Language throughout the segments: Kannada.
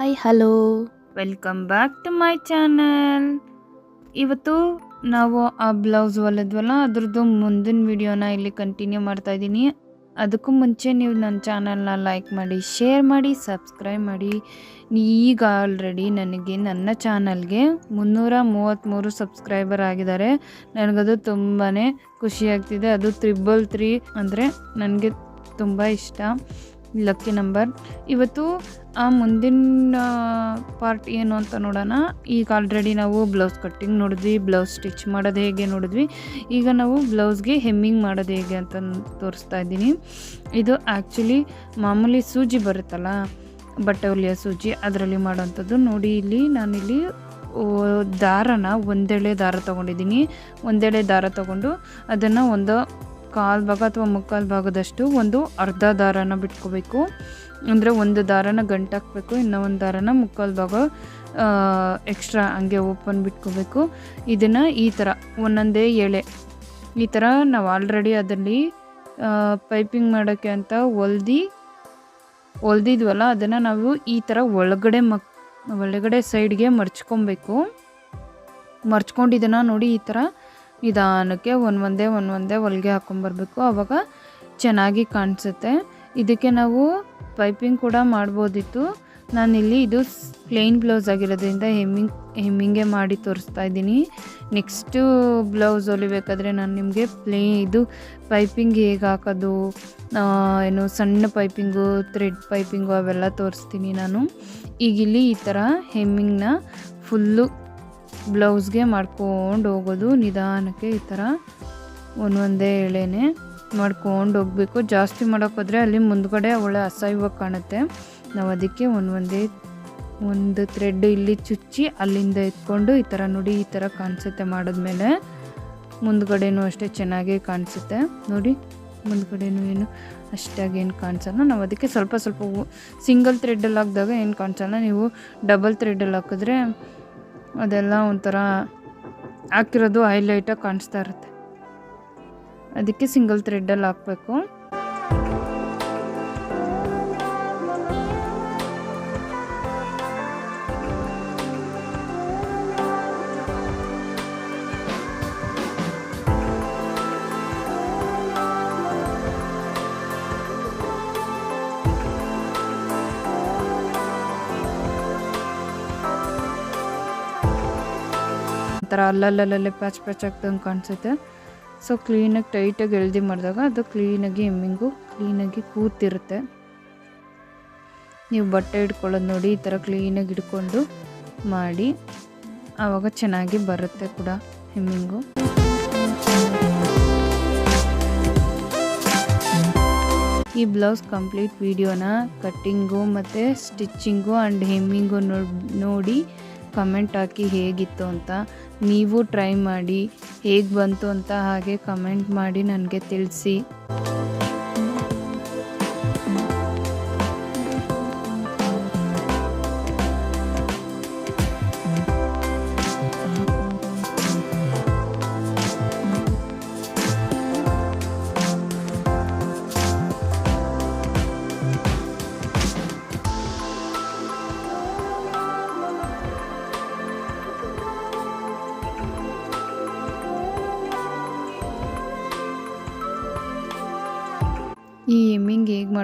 Hi hello welcome back to my channel ಇವತ್ತು ನಾವು ಆ ಬ್ಲೌಸ್ ಹೊಲಿದ್ವಲ್ಲ, ಅದ್ರದ್ದು ಮುಂದಿನ ವಿಡಿಯೋನ ಇಲ್ಲಿ ಕಂಟಿನ್ಯೂ ಮಾಡ್ತಾ ಇದ್ದೀನಿ. ಅದಕ್ಕೂ ಮುಂಚೆ ನೀವು ನನ್ನ ಚಾನಲ್ನ ಲೈಕ್ ಮಾಡಿ ಶೇರ್ ಮಾಡಿ ಸಬ್ಸ್ಕ್ರೈಬ್ ಮಾಡಿ. ಈಗ ಆಲ್ರೆಡಿ ನನಗೆ, ನನ್ನ ಚಾನಲ್ಗೆ ಮುನ್ನೂರ ಮೂವತ್ತ್ಮೂರು ಸಬ್ಸ್ಕ್ರೈಬರ್ ಆಗಿದ್ದಾರೆ. ನನಗದು ತುಂಬಾ ಖುಷಿ ಆಗ್ತಿದೆ. ಅದು ತ್ರಿಬಲ್ ತ್ರೀ ಅಂದರೆ ನನಗೆ ತುಂಬ ಇಷ್ಟ. Lucky number. ಇವತ್ತು, ಆ ಮುಂದಿನ ಪಾರ್ಟ್ ಏನು ಅಂತ ನೋಡೋಣ. ಈಗ ಆಲ್ರೆಡಿ ನಾವು ಬ್ಲೌಸ್ ಕಟ್ಟಿಂಗ್ ನೋಡಿದ್ವಿ ಬ್ಲೌಸ್ ಸ್ಟಿಚ್ ಮಾಡೋದು ಹೇಗೆ ನೋಡಿದ್ವಿ. ಈಗ ನಾವು ಬ್ಲೌಸ್ಗೆ ಹೆಮ್ಮಿಂಗ್ ಮಾಡೋದು ಹೇಗೆ ಅಂತ ತೋರಿಸ್ತಾ ಇದ್ದೀನಿ. ಇದು ಆ್ಯಕ್ಚುಲಿ ಮಾಮೂಲಿ ಸೂಜಿ ಬರುತ್ತಲ್ಲ ಬಟ್ಟೆ ಹೊಲಿಯೋ ಸೂಜಿ, ಅದರಲ್ಲಿ ಮಾಡೋವಂಥದ್ದು ನೋಡಿ, ಇಲ್ಲಿ ನಾನಿಲ್ಲಿ ದಾರನ ಒಂದೆಳೆ ದಾರ ತೊಗೊಂಡಿದ್ದೀನಿ. ಒಂದೆಳೆ ದಾರ ತೊಗೊಂಡು ಅದನ್ನು ಒಂದು ಕಾಲು ಭಾಗ ಅಥವಾ ಮುಕ್ಕಾಲು ಭಾಗದಷ್ಟು ಒಂದು ಅರ್ಧ ದಾರನ ಬಿಟ್ಕೋಬೇಕು. ಅಂದರೆ ಒಂದು ದಾರನ ಗಂಟಾಕಬೇಕು ಇನ್ನೂ ಒಂದು ದಾರನ ಮುಕ್ಕಾಲು ಭಾಗ ಎಕ್ಸ್ಟ್ರಾ ಹಂಗೆ ಓಪನ್ ಬಿಟ್ಕೋಬೇಕು. ಇದನ್ನು ಈ ಥರ ಒಂದೊಂದೇ ಎಳೆ. ಈ ಥರ ನಾವು ಆಲ್ರೆಡಿ ಅದರಲ್ಲಿ ಪೈಪಿಂಗ್ ಮಾಡೋಕ್ಕೆ ಅಂತ ಹೊಲ್ದು, ಹೊಲ್ದಿದ್ವಲ್ಲ, ಅದನ್ನು ನಾವು ಈ ಥರ ಒಳಗಡೆ ಮಕ್ ಒಳಗಡೆ ಸೈಡ್ಗೆ ಮರ್ಚ್ಕೊಬೇಕು. ಮರ್ಚ್ಕೊಂಡು ಇದನ್ನು ನೋಡಿ ಈ ಥರ ನಿಧಾನಕ್ಕೆ ಒಂದೊಂದೇ ಒಂದೊಂದೇ ಒಂದು ಒಂದೇ ಹೊಲಿಗೆ ಹಾಕ್ಕೊಂಬರ್ಬೇಕು ಆವಾಗ ಚೆನ್ನಾಗಿ ಕಾಣಿಸುತ್ತೆ. ಇದಕ್ಕೆ ನಾವು ಪೈಪಿಂಗ್ ಕೂಡ ಮಾಡ್ಬೋದಿತ್ತು. ನಾನಿಲ್ಲಿ ಇದು ಪ್ಲೇನ್ ಬ್ಲೌಸ್ ಆಗಿರೋದ್ರಿಂದ ಹೆಮ್ಮಿಂಗ್, ಹೆಮ್ಮಿಂಗೆ ಮಾಡಿ ತೋರಿಸ್ತಾ ಇದ್ದೀನಿ. ನೆಕ್ಸ್ಟು ಬ್ಲೌಸ್ ಹೊಲಿಬೇಕಾದ್ರೆ ನಾನು ನಿಮಗೆ ಪ್ಲೇ, ಇದು ಪೈಪಿಂಗ್ ಹೇಗೆ ಹಾಕೋದು ಏನು ಸಣ್ಣ ಪೈಪಿಂಗು, ಥ್ರೆಡ್ ಪೈಪಿಂಗು ಅವೆಲ್ಲ ತೋರಿಸ್ತೀನಿ ನಾನು. ಈಗ ಇಲ್ಲಿ ಈ ಥರ ಹೆಮ್ಮಿಂಗ್ನ ಫುಲ್ಲು ಬ್ಲೌಸ್ಗೆ ಮಾಡ್ಕೊಂಡು ಹೋಗೋದು ನಿಧಾನಕ್ಕೆ ಈ ಥರ ಒಂದೊಂದೇ ಎಳೆನೆ ಮಾಡ್ಕೊಂಡು ಹೋಗಬೇಕು. ಜಾಸ್ತಿ ಮಾಡೋಕ್ಕೋದ್ರೆ ಅಲ್ಲಿ ಮುಂದ್ಗಡೆ ಒಳ್ಳೆ ಅಸಹ್ಯವಾಗಿ ಕಾಣುತ್ತೆ. ನಾವು ಅದಕ್ಕೆ ಒಂದೊಂದೇ, ಒಂದು ಥ್ರೆಡ್ ಇಲ್ಲಿ ಚುಚ್ಚಿ ಅಲ್ಲಿಂದ ಎತ್ಕೊಂಡು ಈ ಥರ ನೋಡಿ, ಈ ಥರ ಕಾಣಿಸುತ್ತೆ ಮಾಡಿದ್ಮೇಲೆ. ಮುಂದ್ಗಡೆನೂ ಅಷ್ಟೇ ಚೆನ್ನಾಗೇ ಕಾಣಿಸುತ್ತೆ. ನೋಡಿ, ಮುಂದ್ಗಡೆನೂ ಏನು ಅಷ್ಟಾಗಿ ಏನು ಕಾಣಿಸಲ್ಲ. ನಾವು ಅದಕ್ಕೆ ಸ್ವಲ್ಪ ಸ್ವಲ್ಪ ಸಿಂಗಲ್ ಥ್ರೆಡ್ಡಲ್ಲಿ ಹಾಕಿದಾಗ ಏನು ಕಾಣಿಸಲ್ಲ. ನೀವು ಡಬಲ್ ಥ್ರೆಡ್ಡಲ್ಲಿ ಹಾಕಿದ್ರೆ ಅದೆಲ್ಲ ಒಂಥರ ಹಾಕಿರೋದು ಹೈಲೈಟಾಗಿ ಕಾಣಿಸ್ತಾ ಇರುತ್ತೆ. ಅದಕ್ಕೆ ಸಿಂಗಲ್ ಥ್ರೆಡ್ಡಲ್ಲಿ ಹಾಕಬೇಕು. ಒಂಥರ ಅಲ್ಲಲ್ಲಲ್ಲೇ ಪ್ಯಾಚ್ ಪ್ಯಾಚ್ ಆಗ್ತಂಗೆ ಕಾಣಿಸುತ್ತೆ. ಸೊ ಕ್ಲೀನಾಗಿ ಟೈಟಾಗಿ ಎಳ್ದಿ ಮಾಡಿದಾಗ ಅದು ಕ್ಲೀನಾಗಿ ಎಮ್ಮಿಂಗು ಕ್ಲೀನಾಗಿ ಕೂತಿರುತ್ತೆ. ನೀವು ಬಟ್ಟೆ ಹಿಡ್ಕೊಳ್ಳೋದು ನೋಡಿ, ಈ ಥರ ಕ್ಲೀನಾಗಿ ಇಟ್ಕೊಂಡು ಮಾಡಿ, ಆವಾಗ ಚೆನ್ನಾಗಿ ಬರುತ್ತೆ ಕೂಡ ಹೆಮ್ಮಿಂಗು. ಈ ಬ್ಲೌಸ್ ಕಂಪ್ಲೀಟ್ ವಿಡಿಯೋನ ಕಟ್ಟಿಂಗು ಮತ್ತು ಸ್ಟಿಚ್ಚಿಂಗು ಆ್ಯಂಡ್ ಹೆಮ್ಮಿಂಗು ನೋಡಿ ಕಮೆಂಟ್ ಹಾಕಿ ಹೇಗಿತ್ತು ಅಂತ. ನೀವು ಟ್ರೈ ಮಾಡಿ ಹೇಗೆ ಬಂತು ಅಂತ ಹಾಗೆ ಕಮೆಂಟ್ ಮಾಡಿ ನನಗೆ ತಿಳಿಸಿ.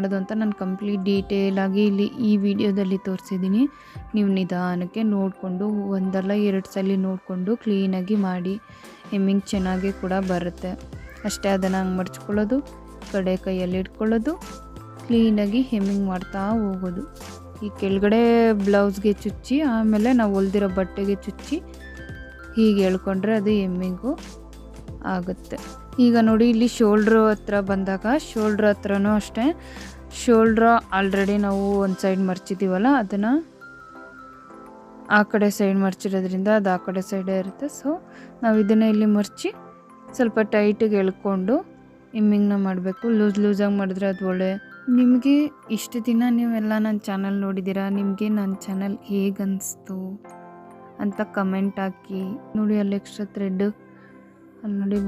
ಮಾಡೋದು ಅಂತ ನಾನು ಕಂಪ್ಲೀಟ್ ಡೀಟೇಲಾಗಿ ಇಲ್ಲಿ ಈ ವಿಡಿಯೋದಲ್ಲಿ ತೋರಿಸಿದ್ದೀನಿ. ನೀವು ನಿಧಾನಕ್ಕೆ ನೋಡಿಕೊಂಡು ಒಂದಲ್ಲ ಎರಡು ಸಲ ನೋಡಿಕೊಂಡು ಕ್ಲೀನಾಗಿ ಮಾಡಿ. ಹೆಮ್ಮಿಂಗ್ ಚೆನ್ನಾಗಿ ಕೂಡ ಬರುತ್ತೆ. ಅಷ್ಟೇ ಅದನ್ನು ಹಂಗೆ ಮಡ್ಚ್ಕೊಳ್ಳೋದು ಕಡೆ ಕೈಯಲ್ಲಿ ಇಟ್ಕೊಳ್ಳೋದು ಕ್ಲೀನಾಗಿ ಹೆಮ್ಮಿಂಗ್ ಮಾಡ್ತಾ ಹೋಗೋದು. ಈ ಕೆಳಗಡೆ ಬ್ಲೌಸ್ಗೆ ಚುಚ್ಚಿ, ಆಮೇಲೆ ನಾವು ಹೊಲ್ದಿರೋ ಬಟ್ಟೆಗೆ ಚುಚ್ಚಿ ಹೀಗೆ ಹೇಳ್ಕೊಂಡ್ರೆ ಅದು ಹೆಮ್ಮಿಂಗು ಆಗುತ್ತೆ. ಈಗ ನೋಡಿ, ಇಲ್ಲಿ ಶೋಲ್ಡ್ರ್ ಹತ್ರ ಬಂದಾಗ ಶೋಲ್ಡ್ರ್ ಹತ್ರನೂ ಅಷ್ಟೇ. ಶೋಲ್ಡ್ರ್ ಆಲ್ರೆಡಿ ನಾವು ಒಂದು ಸೈಡ್ ಮರ್ಚಿದ್ದೀವಲ್ಲ, ಅದನ್ನು ಆ ಕಡೆ ಸೈಡ್ ಮರ್ಚಿರೋದ್ರಿಂದ ಅದು ಆ ಕಡೆ ಸೈಡೇ ಇರುತ್ತೆ. ಸೊ ನಾವು ಇದನ್ನು ಇಲ್ಲಿ ಮರ್ಚಿ ಸ್ವಲ್ಪ ಟೈಟಿಗೆ ಎಳ್ಕೊಂಡು ಇಮ್ಮಿಂಗ್ನ ಮಾಡಬೇಕು. ಲೂಸ್, ಲೂಸಾಗಿ ಮಾಡಿದ್ರೆ ಅದು ಒಳ್ಳೆ. ನಿಮಗೆ ಇಷ್ಟು ದಿನ ನೀವೆಲ್ಲ ನನ್ನ ಚಾನಲ್ ನೋಡಿದ್ದೀರಾ? ನಿಮಗೆ ನನ್ನ ಚಾನಲ್ ಹೇಗೆ ಅನಿಸ್ತು ಅಂತ ಕಮೆಂಟ್ ಹಾಕಿ. ನೋಡಿ ಅಲ್ಲಿ ಎಕ್ಸ್ಟ್ರಾ ಥ್ರೆಡ್ ಅಲ್ಲಿ ನೋಡಿ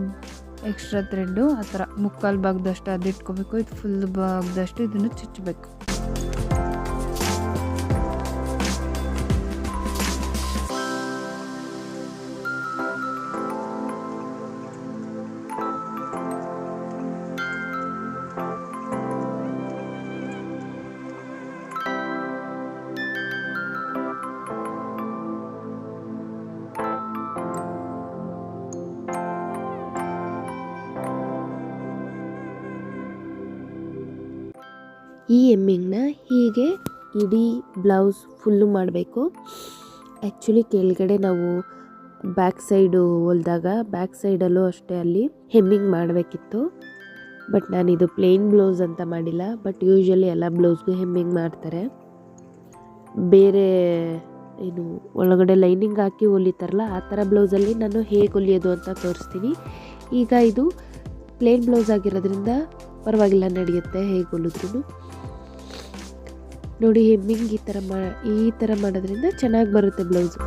ಎಕ್ಸ್ಟ್ರಾ ಥ್ರೆಡ್ಡು ಆ ಥರ ಮುಕ್ಕಾಲು ಭಾಗದಷ್ಟು ಅದು ಇಟ್ಕೋಬೇಕು ಇದು ಫುಲ್ ಭಾಗದಷ್ಟು ಇದನ್ನು ಚುಚ್ಚಬೇಕು. ಈ ಎಮ್ಮಿಂಗ್ನ ಹೀಗೆ ಇಡೀ ಬ್ಲೌಸ್ ಫುಲ್ಲು ಮಾಡಬೇಕು. ಆ್ಯಕ್ಚುಲಿ ಕೆಳಗಡೆ ನಾವು ಬ್ಯಾಕ್ ಸೈಡು ಹೊಲಿದಾಗ, ಬ್ಯಾಕ್ ಸೈಡಲ್ಲೂ ಅಷ್ಟೇ ಅಲ್ಲಿ ಹೆಮ್ಮಿಂಗ್ ಮಾಡಬೇಕಿತ್ತು. ಬಟ್ ನಾನಿದು ಪ್ಲೇನ್ ಬ್ಲೌಸ್ ಅಂತ ಮಾಡಿಲ್ಲ, ಬಟ್ ಯೂಶ್ವಲಿ ಎಲ್ಲ ಬ್ಲೌಸ್ಗೂ ಹೆಮ್ಮಿಂಗ್ ಮಾಡ್ತಾರೆ. ಬೇರೆ ಏನು ಒಳಗಡೆ ಲೈನಿಂಗ್ ಹಾಕಿ ಹೊಲಿತಾರಲ್ಲ, ಆ ಥರ ಬ್ಲೌಸಲ್ಲಿ ನಾನು ಹೇಗೆ ಹೊಲಿಯೋದು ಅಂತ ತೋರಿಸ್ತೀನಿ. ಈಗ ಇದು ಪ್ಲೇನ್ ಬ್ಲೌಸ್ ಆಗಿರೋದ್ರಿಂದ ಪರವಾಗಿಲ್ಲ, ನಡೆಯುತ್ತೆ ಹೇಗೆ ಹೊಲಿದ್ರು ನೋಡಿ ಹೆಮ್ಮಿಂಗ್ ಈ ಥರ ಮಾ ಈ ಥರ ಮಾಡೋದ್ರಿಂದ ಚೆನ್ನಾಗಿ ಬರುತ್ತೆ ಬ್ಲೌಸು.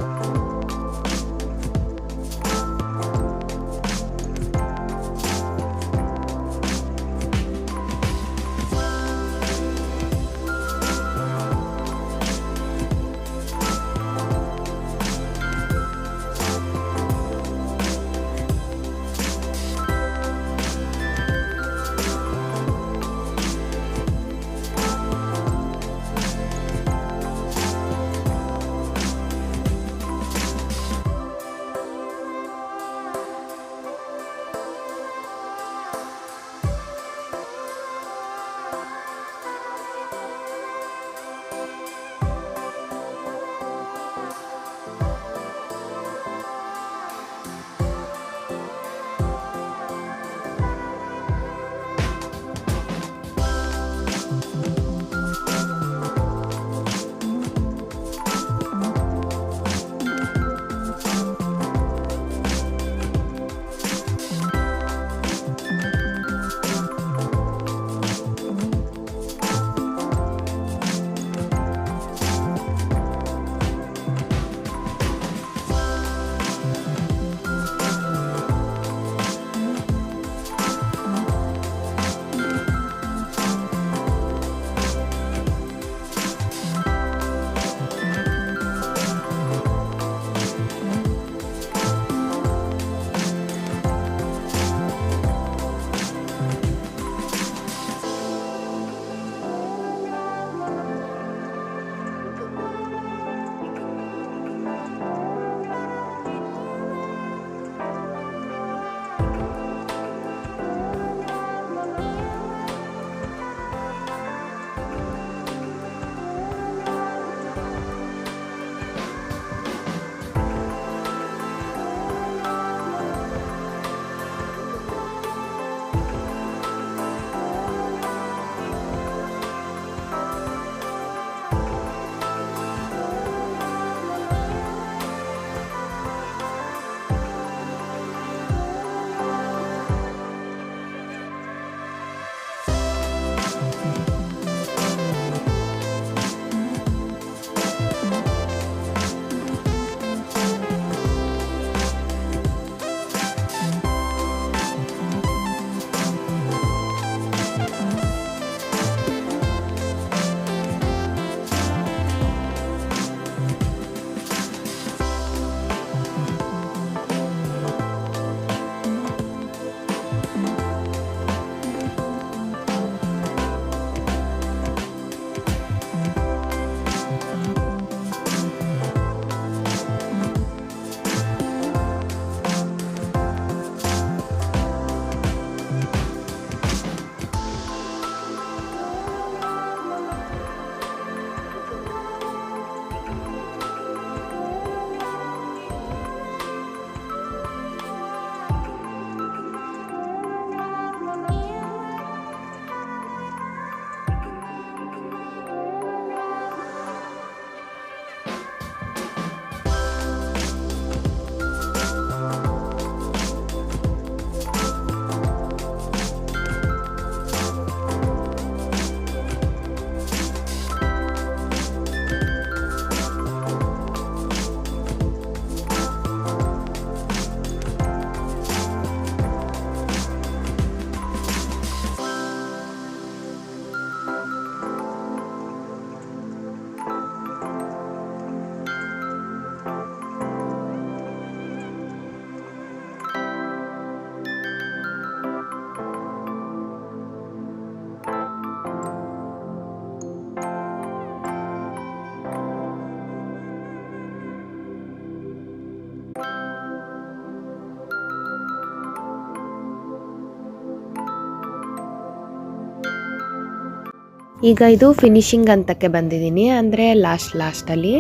ಈಗ ಇದು ಫಿನಿಶಿಂಗ್ ಅಂತಕ್ಕೆ ಬಂದಿದ್ದೀನಿ. ಅಂದರೆ ಲಾಸ್ಟ್ ಲಾಸ್ಟಲ್ಲಿ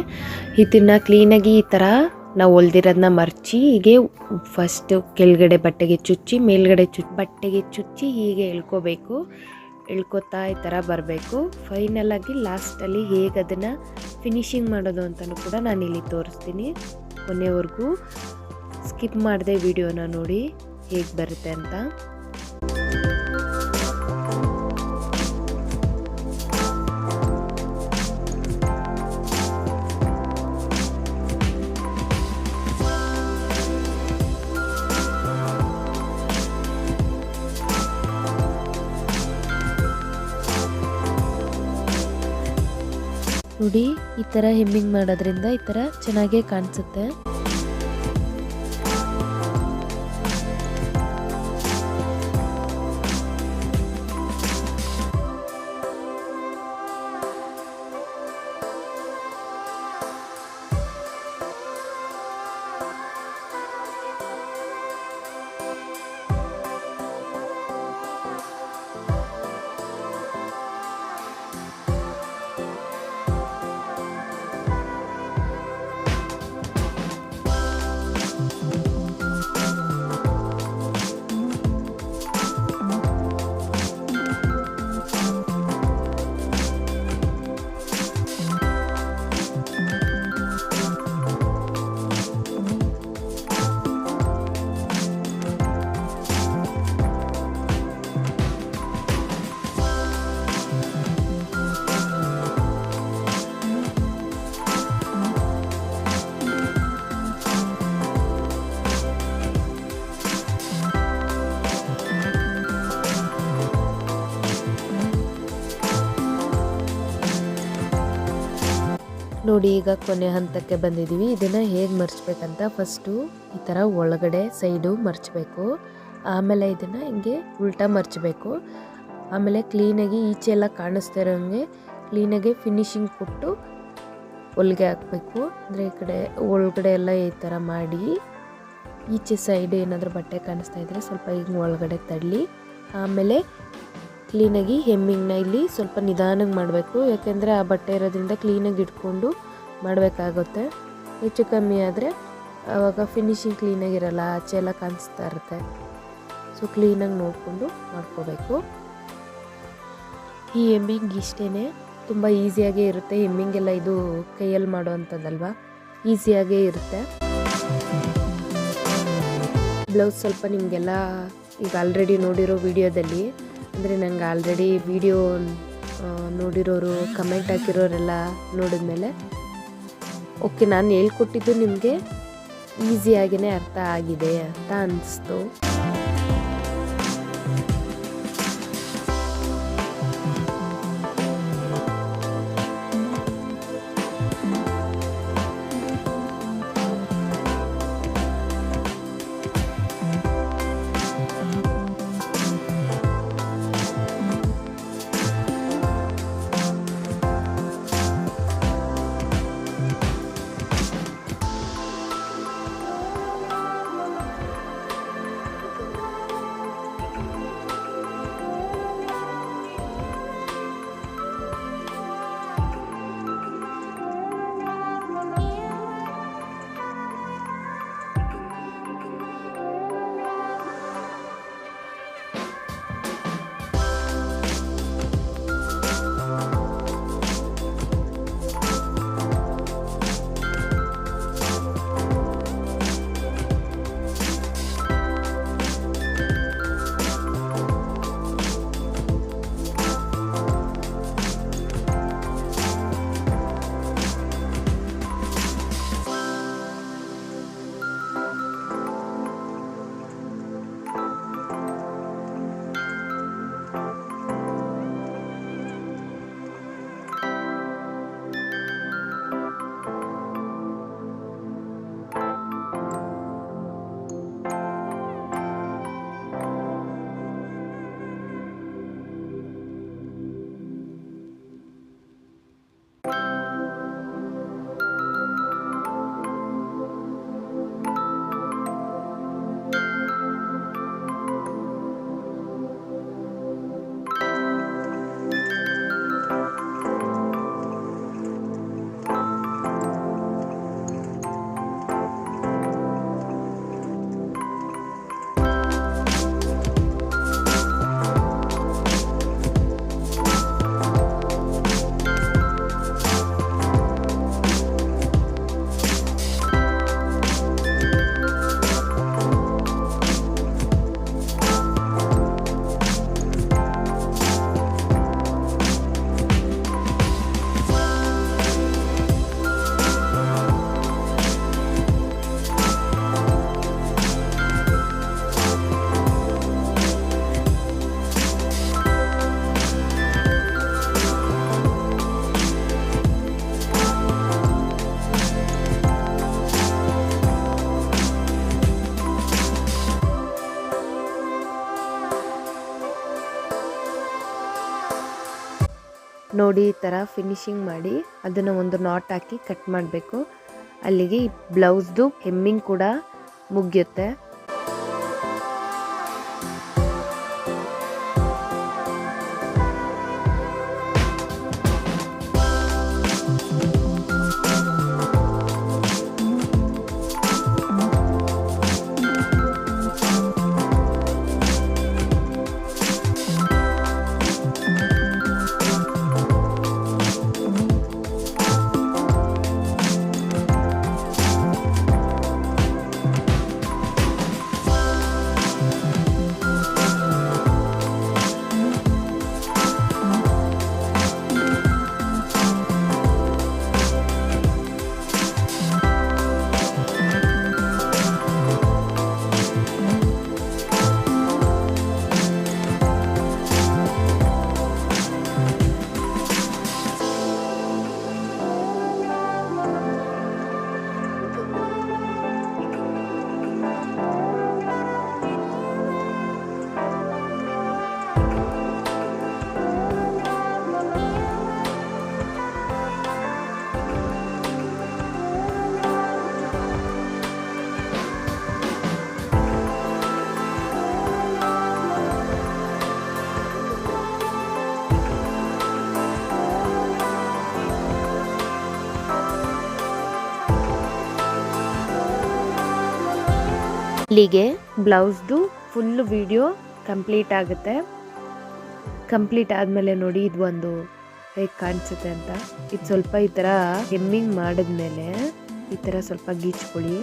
ಇದನ್ನು ಕ್ಲೀನಾಗಿ ಈ ಥರ ನಾವು ಹೊಲ್ದಿರೋದನ್ನ ಮರ್ಚಿ, ಹೀಗೆ ಫಸ್ಟು ಕೆಳಗಡೆ ಬಟ್ಟೆಗೆ ಚುಚ್ಚಿ, ಮೇಲ್ಗಡೆ ಚು ಬಟ್ಟೆಗೆ ಚುಚ್ಚಿ ಹೀಗೆ ಎಳ್ಕೋಬೇಕು. ಎಳ್ಕೊತಾ ಈ ಥರ ಬರಬೇಕು. ಫೈನಲಾಗಿ ಲಾಸ್ಟಲ್ಲಿ ಹೇಗೆ ಅದನ್ನು ಫಿನಿಶಿಂಗ್ ಮಾಡೋದು ಅಂತಲೂ ಕೂಡ ನಾನು ಇಲ್ಲಿ ತೋರಿಸ್ತೀನಿ. ಕೊನೆವರೆಗೂ ಸ್ಕಿಪ್ ಮಾಡಿದೆ ವಿಡಿಯೋನ ನೋಡಿ ಹೇಗೆ ಬರುತ್ತೆ ಅಂತ. ನೋಡಿ ಈ ಥರ ಹೆಮ್ಮಿಂಗ್ ಮಾಡೋದ್ರಿಂದ ಈ ತರ ಚೆನ್ನಾಗೇ ಕಾಣಿಸುತ್ತೆ. ನೋಡಿ ಈಗ ಕೊನೆ ಹಂತಕ್ಕೆ ಬಂದಿದ್ದೀವಿ. ಇದನ್ನು ಹೇಗೆ ಮರ್ಚ್ಬೇಕಂತ ಫಸ್ಟು ಈ ಥರ ಒಳಗಡೆ ಸೈಡು ಮರ್ಚಬೇಕು. ಆಮೇಲೆ ಇದನ್ನು ಹಿಂಗೆ ಉಲ್ಟಾ ಮರ್ಚಬೇಕು. ಆಮೇಲೆ ಕ್ಲೀನಾಗಿ ಈಚೆ ಎಲ್ಲ ಕಾಣಿಸ್ತಾ ಇರೋಂಗೆ ಕ್ಲೀನಾಗಿ ಫಿನಿಶಿಂಗ್ ಕೊಟ್ಟು ಹೊಲಿಗೆ ಹಾಕಬೇಕು. ಅಂದರೆ ಈ ಕಡೆ ಒಳಗಡೆ ಎಲ್ಲ ಈ ಥರ ಮಾಡಿ ಈಚೆ ಸೈಡ್ ಏನಾದರೂ ಬಟ್ಟೆ ಕಾಣಿಸ್ತಾ ಇದ್ದರೆ ಸ್ವಲ್ಪ ಹಿಂಗೆ ಒಳಗಡೆ ತಳ್ಳಿ, ಆಮೇಲೆ ಕ್ಲೀನಾಗಿ ಹೆಮ್ಮಿಂಗ್ನ ಇಲ್ಲಿ ಸ್ವಲ್ಪ ನಿಧಾನಕ್ಕೆ ಮಾಡಬೇಕು. ಯಾಕೆಂದರೆ ಆ ಬಟ್ಟೆ ಇರೋದ್ರಿಂದ ಕ್ಲೀನಾಗಿ ಇಟ್ಕೊಂಡು ಮಾಡಬೇಕಾಗುತ್ತೆ. ಹೆಚ್ಚು ಕಮ್ಮಿ ಆದರೆ ಆವಾಗ ಫಿನಿಶಿಂಗ್ ಕ್ಲೀನಾಗಿರಲ್ಲ ಆಚೆ ಎಲ್ಲ ಕಾಣಿಸ್ತಾ ಇರುತ್ತೆ. ಸೊ ಕ್ಲೀನಾಗಿ ನೋಡಿಕೊಂಡು ಮಾಡ್ಕೋಬೇಕು. ಈ ಎಮ್ಮಿಂಗ್ ಇಷ್ಟೇ ತುಂಬ ಈಸಿಯಾಗೇ ಇರುತ್ತೆ. ಹೆಮ್ಮಿಂಗೆಲ್ಲ ಇದು ಕೈಯಲ್ಲಿ ಮಾಡುವಂಥದ್ದಲ್ವ? ಈಸಿಯಾಗೇ ಇರುತ್ತೆ. ಬ್ಲೌಸ್ ಸ್ವಲ್ಪ ನಿಮಗೆಲ್ಲ ಈಗ ಆಲ್ರೆಡಿ ನೋಡಿರೋ ವಿಡಿಯೋದಲ್ಲಿ, ಅಂದರೆ ನಂಗೆ ಆಲ್ರೆಡಿ ವಿಡಿಯೋ ನೋಡಿರೋರು ಕಮೆಂಟ್ ಹಾಕಿರೋರೆಲ್ಲ ನೋಡಿದ್ಮೇಲೆ ಓಕೆ ನಾನು ಹೇಳ್ಕೊಟ್ಟಿದ್ದು ನಿಮಗೆ ಈಸಿಯಾಗಿಯೇ ಅರ್ಥ ಆಗಿದೆ ಅಂತ ಅನಿಸ್ತು. ನೋಡಿ ಈ ಥರ ಫಿನಿಶಿಂಗ್ ಮಾಡಿ ಅದನ್ನು ಒಂದು ನಾಟ್ ಹಾಕಿ ಕಟ್ ಮಾಡಬೇಕು. ಅಲ್ಲಿಗೆ ಈ ಬ್ಲೌಸ್ದು ಹೆಮ್ಮಿಂಗ್ ಕೂಡ ಮುಗಿಯುತ್ತೆ. ಇಲ್ಲಿಗೆ ಬ್ಲೌಸ್ದು ಫುಲ್ ವಿಡಿಯೋ ಕಂಪ್ಲೀಟ್ ಆಗುತ್ತೆ. ಕಂಪ್ಲೀಟ್ ಆದಮೇಲೆ ನೋಡಿ ಇದು ಒಂದು ಹೇಗೆ ಕಾಣಿಸುತ್ತೆ ಅಂತ. ಇದು ಸ್ವಲ್ಪ ಈ ಥರ ಹೆಮ್ಮಿಂಗ್ ಮಾಡಿದ್ಮೇಲೆ ಈ ಥರ ಸ್ವಲ್ಪ ಗೀಚ್ಕೊಳ್ಳಿ.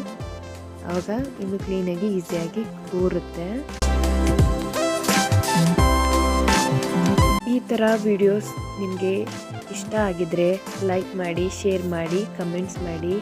ಆವಾಗ ಇನ್ನು ಕ್ಲೀನಾಗಿ ಈಸಿಯಾಗಿ ಕೂರುತ್ತೆ. ಈ ಥರ ವಿಡಿಯೋಸ್ ನಿಮಗೆ ಇಷ್ಟ ಆಗಿದ್ರೆ ಲೈಕ್ ಮಾಡಿ ಶೇರ್ ಮಾಡಿ ಕಮೆಂಟ್ಸ್ ಮಾಡಿ.